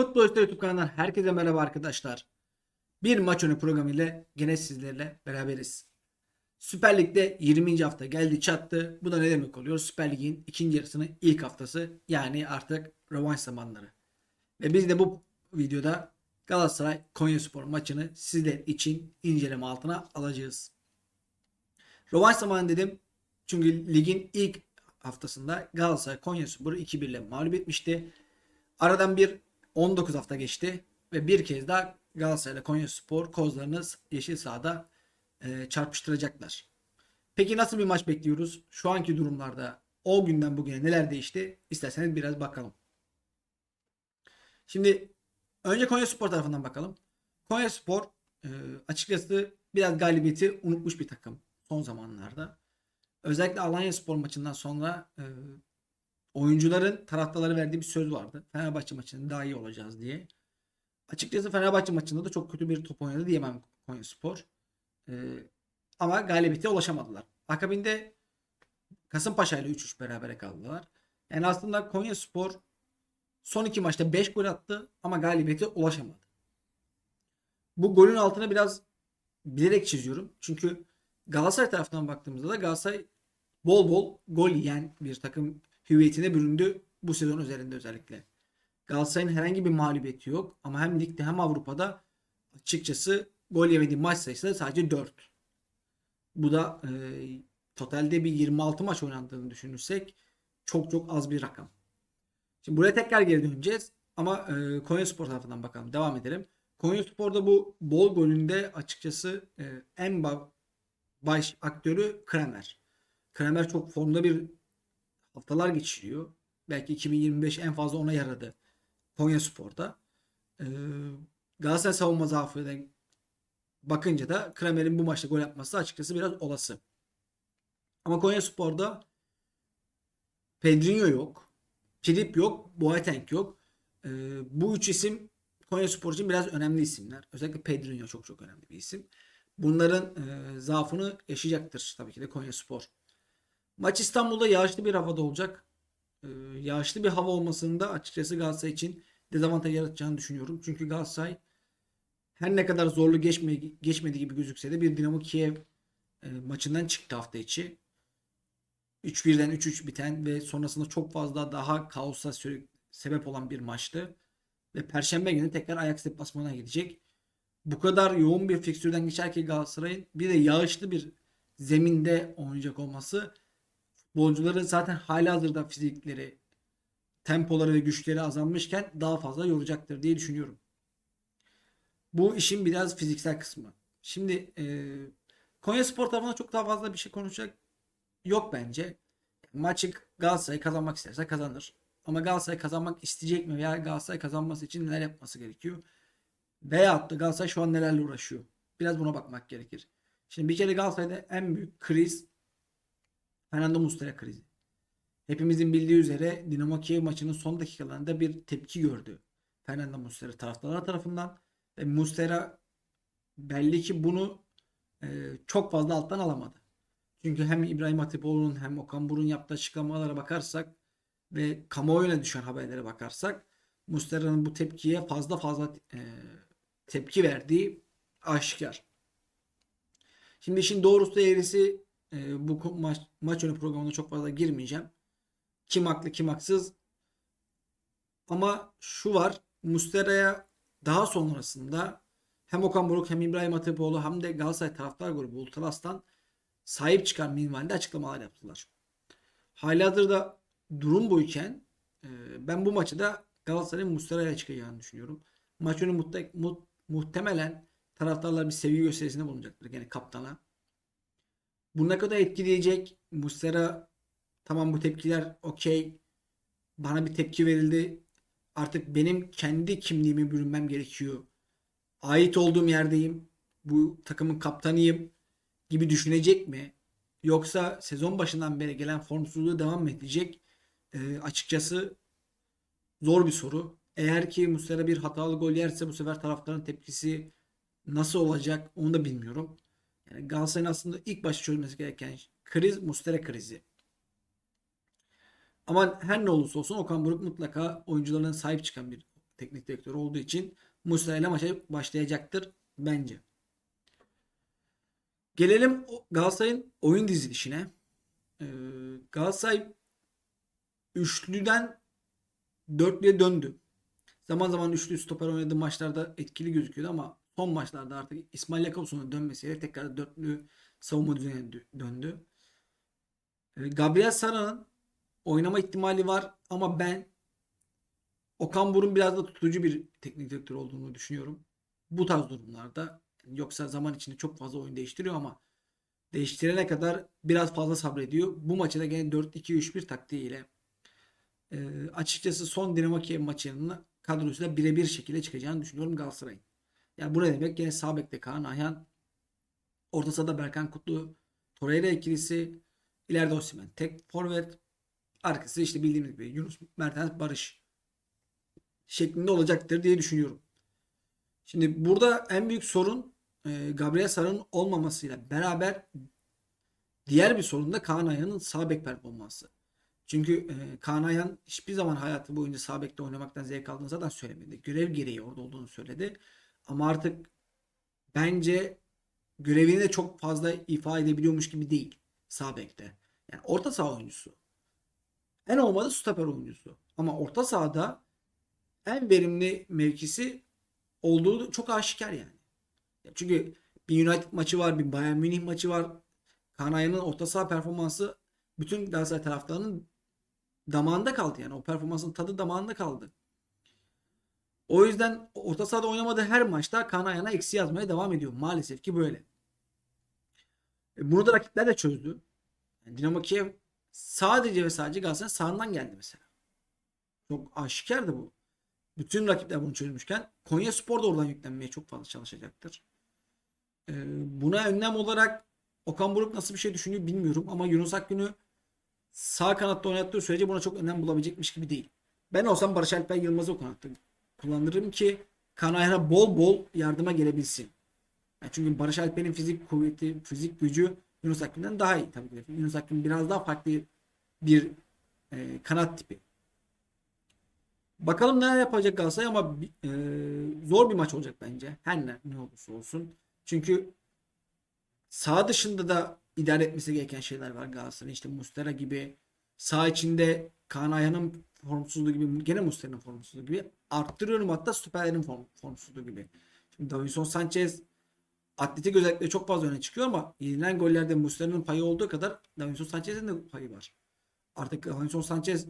Futbol Üstü YouTube kanalından herkese merhaba arkadaşlar. Bir maç önü programı ile gene sizlerle beraberiz. Süper Lig'de 20. hafta geldi çattı. Bu da ne demek oluyor? Süper Lig'in ikinci yarısının ilk haftası. Yani artık rövanş zamanları. Ve biz de bu videoda Galatasaray Konyaspor maçını sizler için inceleme altına alacağız. Rövanş zamanı dedim. Çünkü ligin ilk haftasında Galatasaray Konyaspor'u 2-1 ile mağlup etmişti. Aradan bir 19 hafta geçti ve bir kez daha Galatasaray ile Konyaspor kozlarını yeşil sahada e, çarpıştıracaklar. Peki nasıl bir maç bekliyoruz? Şu anki durumlarda o günden bugüne neler değişti? İsterseniz biraz bakalım. Şimdi önce Konyaspor tarafından bakalım. Konyaspor e, açıkçası biraz galibiyeti unutmuş bir takım son zamanlarda. Özellikle Alanya Spor maçından sonra e, oyuncuların taraftarları verdiği bir söz vardı. Fenerbahçe maçının daha iyi olacağız diye. Açıkçası Fenerbahçe maçında da çok kötü bir top oynadı diyemem Konyaspor. Ee, ama galibiyete ulaşamadılar. Akabinde Kasımpaşa ile 3-3 berabere kaldılar. Yani aslında Konyaspor son iki maçta 5 gol attı ama galibiyete ulaşamadı. Bu golün altına biraz bilerek çiziyorum. Çünkü Galatasaray tarafından baktığımızda da Galatasaray bol bol gol yiyen bir takım hüviyetine büründü bu sezon üzerinde özellikle. Galatasaray'ın herhangi bir mağlubiyeti yok ama hem ligde hem Avrupa'da açıkçası gol yemediği maç sayısı da sadece 4. Bu da e, totalde bir 26 maç oynandığını düşünürsek çok çok az bir rakam. Şimdi buraya tekrar geri döneceğiz ama e, Konyaspor tarafından bakalım. Devam edelim. Konyaspor'da bu bol golünde açıkçası e, en ba- baş aktörü Kramer. Kramer çok formda bir haftalar geçiriyor. Belki 2025 en fazla ona yaradı Konya Spor'da. Ee, Galatasaray savunma zaafına bakınca da Kramer'in bu maçta gol yapması açıkçası biraz olası. Ama Konya Spor'da Pedrinho yok. Filip yok. Boateng yok. Ee, bu üç isim Konya Spor için biraz önemli isimler. Özellikle Pedrinho çok çok önemli bir isim. Bunların e, zaafını yaşayacaktır tabii ki de Konya Spor. Maç İstanbul'da yağışlı bir havada olacak. Ee, yağışlı bir hava olmasının da açıkçası Galatasaray için dezavantaj yaratacağını düşünüyorum. Çünkü Galatasaray her ne kadar zorlu geçme, geçmediği gibi gözükse de bir Dinamo Kiev e, maçından çıktı hafta içi. 3-1'den 3-3 biten ve sonrasında çok fazla daha kaosa sebep olan bir maçtı. Ve Perşembe günü tekrar Ajax deplasmanına gidecek. Bu kadar yoğun bir fikstürden geçerken Galatasaray'ın bir de yağışlı bir zeminde oynayacak olması futbolcuların zaten halihazırda fizikleri, tempoları ve güçleri azalmışken daha fazla yoracaktır diye düşünüyorum. Bu işin biraz fiziksel kısmı. Şimdi e, Konya Spor tarafında çok daha fazla bir şey konuşacak yok bence. Maçı Galatasaray kazanmak isterse kazanır. Ama Galatasaray kazanmak isteyecek mi veya Galatasaray kazanması için neler yapması gerekiyor? Veyahut da Galatasaray şu an nelerle uğraşıyor? Biraz buna bakmak gerekir. Şimdi bir kere Galatasaray'da en büyük kriz Fernando Muslera krizi. Hepimizin bildiği üzere Dinamo Kiev maçının son dakikalarında bir tepki gördü. Fernando Muslera taraftarlar tarafından ve Muslera belli ki bunu e, çok fazla alttan alamadı. Çünkü hem İbrahim Hatipoğlu'nun hem Okan Buruk'un yaptığı açıklamalara bakarsak ve kamuoyuna düşen haberlere bakarsak Muslera'nın bu tepkiye fazla fazla e, tepki verdiği aşikar. Şimdi işin doğrusu eğrisi e, bu maç, maç önü programına çok fazla girmeyeceğim. Kim haklı kim haksız. Ama şu var. Mustera'ya daha sonrasında hem Okan Buruk hem İbrahim Hatipoğlu hem de Galatasaray taraftar grubu Ultras'tan sahip çıkan minvalinde açıklamalar yaptılar. Halihazırda durum buyken e, ben bu maçı da Galatasaray'ın Mustera'ya çıkacağını düşünüyorum. Maç önü muhte- mu- muhtemelen taraftarlar bir sevgi gösterisinde bulunacaktır. Gene kaptana. Bu ne kadar etkileyecek? Muslera tamam bu tepkiler okey. Bana bir tepki verildi. Artık benim kendi kimliğimi bürünmem gerekiyor. Ait olduğum yerdeyim. Bu takımın kaptanıyım gibi düşünecek mi? Yoksa sezon başından beri gelen formsuzluğu devam mı edecek? Ee, açıkçası zor bir soru. Eğer ki Muslera bir hatalı gol yerse bu sefer taraftarın tepkisi nasıl olacak onu da bilmiyorum. Yani Galatasaray'ın aslında ilk başta çözmesi gereken kriz Muslera krizi. Ama her ne olursa olsun Okan Buruk mutlaka oyuncularına sahip çıkan bir teknik direktörü olduğu için Muslera ile maça başlayacaktır bence. Gelelim Galatasaray'ın oyun dizilişine. Ee, Galatasaray üçlüden dörtlüye döndü. Zaman zaman üçlü stoper oynadığı maçlarda etkili gözüküyordu ama son maçlarda artık İsmail Jakobson'un dönmesiyle tekrar dörtlü savunma düzenine dö- döndü. Ee, Gabriel Sara'nın oynama ihtimali var ama ben Okan Buruk'un biraz da tutucu bir teknik direktör olduğunu düşünüyorum. Bu tarz durumlarda yoksa zaman içinde çok fazla oyun değiştiriyor ama değiştirene kadar biraz fazla sabrediyor. Bu maçı da gene 4-2-3-1 taktiğiyle e, açıkçası son Dinamo Kiev maçının kadrosuyla birebir şekilde çıkacağını düşünüyorum Galatasaray'ın. Yani bu ne demek? Gene sağ bekte Kaan Ayhan, orta sahada Berkan Kutlu, Torreira ikilisi, ileride Osimhen tek forvet, arkası işte bildiğimiz gibi Yunus Mertens Barış şeklinde olacaktır diye düşünüyorum. Şimdi burada en büyük sorun e, Gabriel Sara'nın olmamasıyla beraber diğer bir sorun da Kaan Ayhan'ın sağ bek performansı. Çünkü e, Kaan Ayhan hiçbir zaman hayatı boyunca sağ bekte oynamaktan zevk aldığını zaten söylemedi. Görev gereği orada olduğunu söyledi. Ama artık bence görevini de çok fazla ifade edebiliyormuş gibi değil sağ bekte. Yani orta saha oyuncusu. En olmadı stoper oyuncusu. Ama orta sahada en verimli mevkisi olduğu çok aşikar yani. Ya Çünkü bir United maçı var, bir Bayern Münih maçı var. Kaan Ayhan'ın orta saha performansı bütün Galatasaray taraftarının damağında kaldı yani. O performansın tadı damağında kaldı. O yüzden orta sahada oynamadığı her maçta Kaan Ayhan'a eksi yazmaya devam ediyor. Maalesef ki böyle. E, Bunu da rakipler de çözdü. Yani Dinamo Kiev sadece ve sadece Galatasaray sağından geldi mesela. Çok aşikardı bu. Bütün rakipler bunu çözmüşken Konya Spor da oradan yüklenmeye çok fazla çalışacaktır. Ee, buna önlem olarak Okan Buruk nasıl bir şey düşünüyor bilmiyorum ama Yunus Akgün'ü sağ kanatta oynattığı sürece buna çok önem bulabilecekmiş gibi değil. Ben olsam Barış Alper Yılmaz'ı o kanatta kullanırım ki Kanayhan'a bol bol yardıma gelebilsin. Yani çünkü Barış Alper'in fizik kuvveti, fizik gücü Yunus Akgün'den daha iyi tabii ki. Yunus Akgün biraz daha farklı bir e, kanat tipi. Bakalım neler yapacak Galatasaray ama e, zor bir maç olacak bence. Her ne, ne olursa olsun. Çünkü sağ dışında da idare etmesi gereken şeyler var Galatasaray'ın. İşte Mustera gibi sağ içinde Kaan Ayhan'ın formsuzluğu gibi gene Mustera'nın formsuzluğu gibi arttırıyorum hatta stoperlerin form, formsuzluğu gibi. Şimdi Davinson Sanchez atletik özellikle çok fazla öne çıkıyor ama yenilen gollerde Mustera'nın payı olduğu kadar Davinson Sanchez'in de payı var. Artık Davinson Sanchez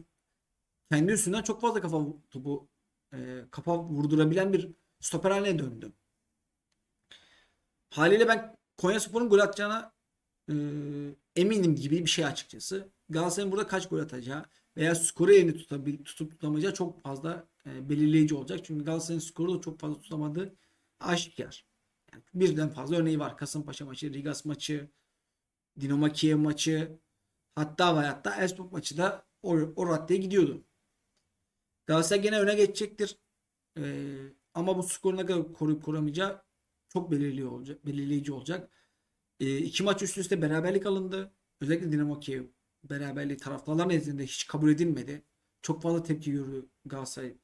kendi üstünden çok fazla kafa topu e, kafa vurdurabilen bir stoper haline döndü. Haliyle ben Konyaspor'un gol atacağına e, eminim gibi bir şey açıkçası. Galatasaray'ın burada kaç gol atacağı veya skoru elini tutabil, tutup tutamayacağı çok fazla e, belirleyici olacak. Çünkü Galatasaray'ın skoru da çok fazla tutamadığı aşikar. Yani birden fazla örneği var. Kasımpaşa maçı, Rigas maçı, Dinamo Kiev maçı, hatta ve hatta Elfsborg maçı da o, o raddeye gidiyordu. Galatasaray gene öne geçecektir. Ee, ama bu skoru ne kadar koruyup koruyamayacağı çok belirli olacak, belirleyici olacak. Ee, iki maç üst üste beraberlik alındı. Özellikle Dinamo Kiev beraberliği taraftarlar nezdinde hiç kabul edilmedi. Çok fazla tepki gördü Galatasaray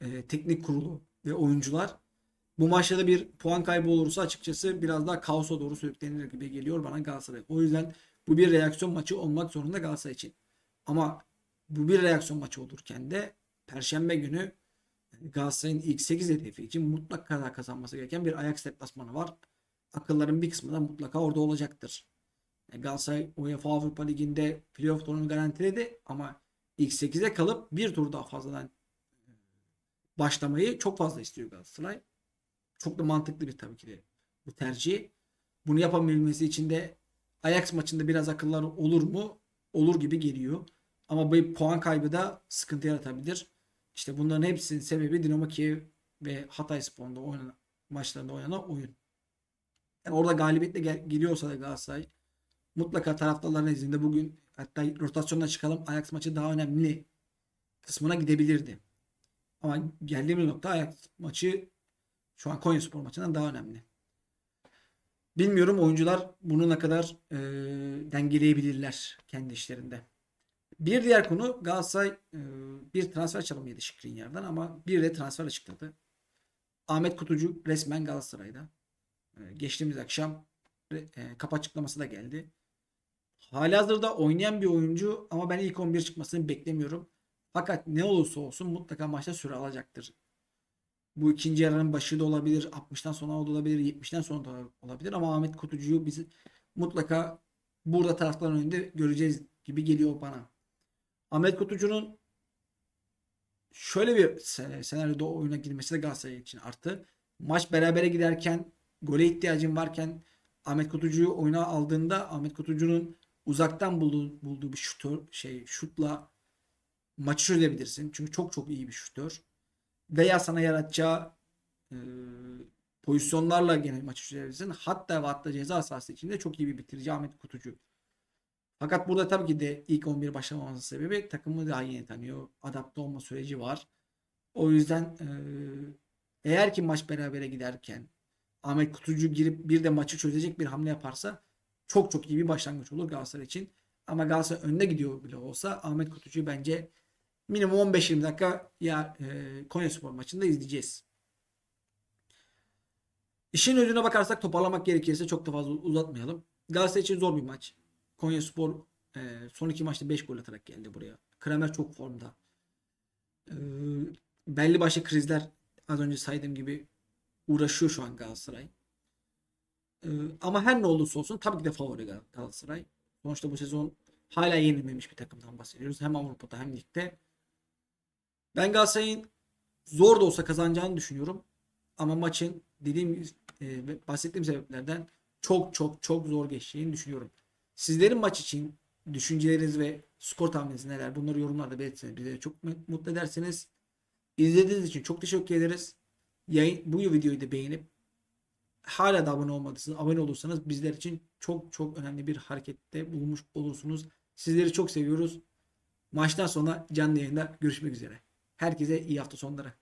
e, teknik kurulu ve oyuncular. Bu maçta da bir puan kaybı olursa açıkçası biraz daha kaosa doğru sürüklenir gibi geliyor bana Galatasaray. O yüzden bu bir reaksiyon maçı olmak zorunda Galatasaray için. Ama bu bir reaksiyon maçı olurken de Perşembe günü Galatasaray'ın ilk 8 hedefi için mutlaka kazanması gereken bir Ajax deplasmanı var. Akılların bir kısmı da mutlaka orada olacaktır. Galatasaray UEFA Avrupa Ligi'nde playoff turunu garantiledi ama ilk 8'e kalıp bir tur daha fazladan başlamayı çok fazla istiyor Galatasaray. Çok da mantıklı bir tabii ki de bu tercih. Bunu yapabilmesi için de Ajax maçında biraz akıllar olur mu? Olur gibi geliyor. Ama bu puan kaybı da sıkıntı yaratabilir. İşte bunların hepsinin sebebi Dinamo Kiev ve Hatay Spor'da oynanan maçlarında oynanan oyun. Yani orada galibiyetle gel- geliyorsa da Galatasaray mutlaka taraftarların nezdinde bugün hatta rotasyonda çıkalım Ajax maçı daha önemli kısmına gidebilirdi. Ama geldiğimiz nokta Ajax maçı şu an Konyaspor maçından daha önemli. Bilmiyorum oyuncular bunu ne kadar e, dengeleyebilirler kendi işlerinde. Bir diğer konu Galatasaray e, bir transfer çalımı yedi Skriniar'dan ama bir de transfer açıkladı. Ahmet Kutucu resmen Galatasaray'da. E, geçtiğimiz akşam e, kapı açıklaması da geldi. Halihazırda oynayan bir oyuncu ama ben ilk 11 çıkmasını beklemiyorum. Fakat ne olursa olsun mutlaka maçta süre alacaktır. Bu ikinci yarının başı da olabilir, 60'tan sonra olabilir, 70'ten sonra da olabilir ama Ahmet Kutucu'yu biz mutlaka burada taraftarın önünde göreceğiz gibi geliyor bana. Ahmet Kutucu'nun şöyle bir se- senaryoda oyuna girmesi de Galatasaray için artı. Maç berabere giderken gole ihtiyacın varken Ahmet Kutucu'yu oyuna aldığında Ahmet Kutucu'nun uzaktan bulduğu, bulduğu bir şutör şey şutla maçı çözebilirsin. Çünkü çok çok iyi bir şutör. Veya sana yaratacağı e, pozisyonlarla gene maçı çözebilirsin. Hatta ve hatta ceza sahası içinde çok iyi bir bitirici Ahmet Kutucu. Fakat burada tabii ki de ilk 11 başlamamasının sebebi takımı daha yeni tanıyor. Adapte olma süreci var. O yüzden e, eğer ki maç berabere giderken Ahmet Kutucu girip bir de maçı çözecek bir hamle yaparsa çok çok iyi bir başlangıç olur Galatasaray için. Ama Galatasaray önüne gidiyor bile olsa Ahmet Kutucu'yu bence minimum 15-20 dakika ya e, Konyaspor maçında izleyeceğiz. İşin özüne bakarsak toparlamak gerekirse çok da fazla uzatmayalım. Galatasaray için zor bir maç. Konyaspor e, son iki maçta 5 gol atarak geldi buraya. Kramer çok formda. E, belli başlı krizler az önce saydığım gibi uğraşıyor şu an Galatasaray. E, ama her ne olursa olsun tabii ki de favori Gal- Galatasaray. Sonuçta bu sezon hala yenilmemiş bir takımdan bahsediyoruz. Hem Avrupa'da hem ligde. Ben Galatasaray'ın zor da olsa kazanacağını düşünüyorum. Ama maçın dediğim e, bahsettiğim sebeplerden çok çok çok zor geçeceğini düşünüyorum. Sizlerin maç için düşünceleriniz ve skor tahmininiz neler? Bunları yorumlarda belirtirseniz bizi çok mu- mutlu edersiniz. İzlediğiniz için çok teşekkür ederiz. Yayın, bu videoyu da beğenip hala da abone olmadıysanız abone olursanız bizler için çok çok önemli bir harekette bulunmuş olursunuz. Sizleri çok seviyoruz. Maçtan sonra canlı yayında görüşmek üzere. Herkese iyi hafta sonları.